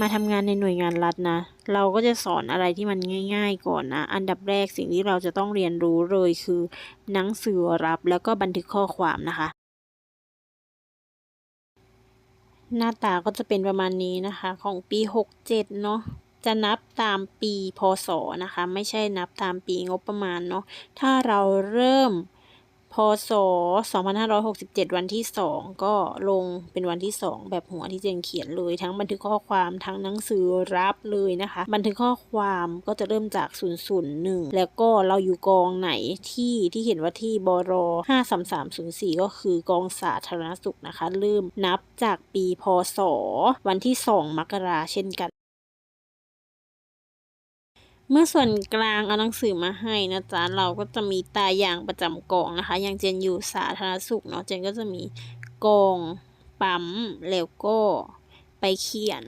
มาทำงานในหน่วยงานรัฐนะ เราก็จะสอนอะไรที่มันง่าย ๆ ก่อนนะ อันดับแรกสิ่งที่เราจะต้องเรียนรู้เลยคือ หนังสือรับแล้วก็บันทึกข้อความนะคะ หน้าตาก็จะเป็นประมาณนี้นะคะ ของปี 67 เนาะจะนับตามปีพศนะคะ ไม่ใช่นับตามปีงบประมาณเนาะถ้าเราเริ่ม พศ 2567 วันที่ 2 ก็ลงเป็นวันที่ 2 แบบหัวที่เจนเขียนเลย ทั้งบันทึกข้อความทั้งหนังสือรับเลยนะคะ บันทึกข้อความก็จะเริ่มจาก 001 แล้วก็เราอยู่กองไหนที่ที่เห็นว่าที่บร53304 ก็คือกองสาธารณสุขนะคะ เริ่มนับจากปีพศ วันที่ 2 มกราเช่นกัน เมื่อส่วนกลางเอาหนังสือมาให้นะจ๊ะเราก็จะมีตาอย่างประจำกองนะคะ อย่างเจนอยู่สาธารณสุขเนาะเจนก็จะมีกองปั๊มแล้วก็ไปเขียน